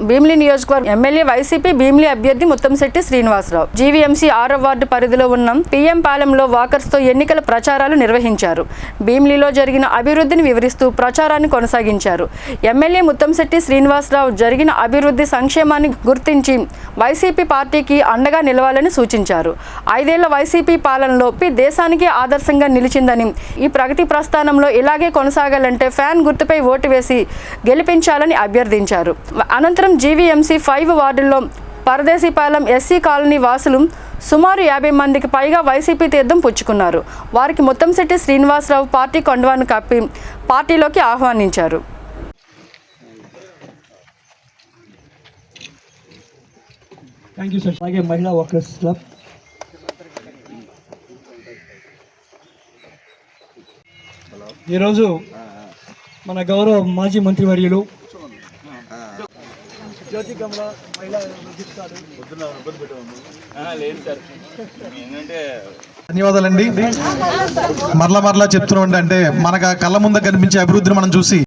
భీమిలి నియోజకవర్గం MLA YCP Bheemili అభ్యర్థి Muttamsetti Srinivasarao. GVMC ఆరో వార్డు పరిధిలో ఉన్న పిఎం పాలెంలో వాకర్స్తో ఎన్నికల ప్రచారాలు నిర్వహించారు. భీమిలిలో జరిగిన అభివృద్ధిని వివరిస్తూ ప్రచారాన్ని కొనసాగించారు. ఎమ్మెల్యే ముత్తంశెట్టి శ్రీనివాసరావు జరిగిన అభివృద్ధి సంక్షేమాన్ని గుర్తించి వైసీపీ పార్టీకి అండగా నిలవాలని సూచించారు. ఐదేళ్ళ వైసీపీ పాలనలో పి దేశానికి ఆదర్శంగా నిలిచిందని ఈ ప్రగతి ప్రస్థానంలో ఇలాగే కొనసాగాలంటే ఫ్యాన్ గుర్తుపై ఓటు వేసి గెలిపించాలని అభ్యర్థించారు. అనంతరం జీవీఎంసీ ఫైవ్ వార్డుల్లో పరదేశీపాలెం ఎస్సీ కాలనీ వాసులు సుమారు యాభై మందికి పైగా వైసీపీ తీర్థం పుచ్చుకున్నారు. వారికి ముత్తంశెట్టి శ్రీనివాసరావు పార్టీ కొండవాను కప్పి పార్టీలోకి ఆహ్వానించారు. థ్యాంక్ యూ సార్ అలాగే మహిళా వర్కర్స్ క్లబ్. ఈరోజు మన గౌరవ మాజీ మంత్రివర్యులు జ్యోతి మహిళా అధ్యక్షురాలు. ధన్యవాదాలండి మరలా మరలా చెప్తున్నాం అంటే మనకు కళ్ళ ముందు కనిపించే అభివృద్ధిని మనం చూసి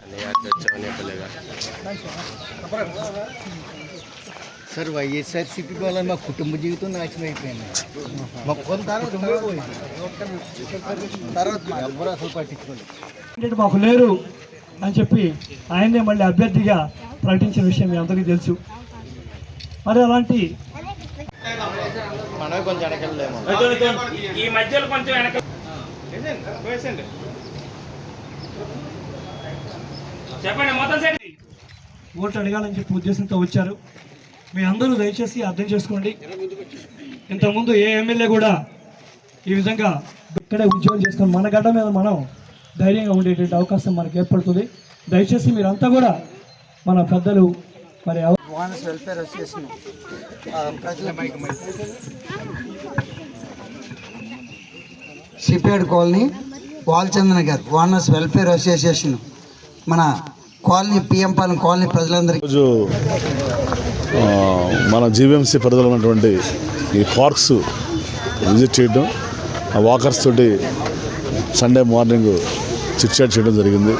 సార్ వైఎస్ఆర్సీపీ వల్ల మా కుటుంబ జీవితం నాశనం అయిపోయింది మా కొంత తర్వాత ఎవరు అసలు పట్టించుకోలేదు అంటే మాకు లేరు అని చెప్పి ఆయన్నే మళ్ళీ అభ్యర్థిగా ప్రకటించిన విషయం మీ అందరికీ తెలుసు. మరి అలాంటి ఈ మధ్యలో కొంచెం వెనక చెప్పండి మొత్తం ఓట్లు అడగాలని చెప్పి ఉద్దేశంతో వచ్చారు. మీ అందరూ దయచేసి అర్థం చేసుకోండి. ఇంతకుముందు ఏ ఎమ్మెల్యే కూడా ఈ విధంగా ఇక్కడే ఉద్యోగం చేసుకొని మన గడ్డ మీద మనం ధైర్యంగా ఉండేటువంటి అవకాశం మనకు ఏర్పడుతుంది. దయచేసి మీరంతా కూడా మన పెద్దలు మరి వానస్ వెల్ఫేర్ అసోసియేషన్ ప్రజల సిపిఎడ్ కాలనీ వాల్చందన్ గారు వానస్ వెల్ఫేర్ అసోసియేషన్ మన కాలనీ పిఎం పాలెం కాలనీ ప్రజలందరికీ ఈరోజు ఆ, మన జీవీఎంసీ పరిధిలో ఉన్నటువంటి ఈ పార్క్స్ విజిట్ చేయడం ఆ వాకర్స్ తోటి సండే మార్నింగ్ చిట్ చాట్ చేయడం జరిగింది.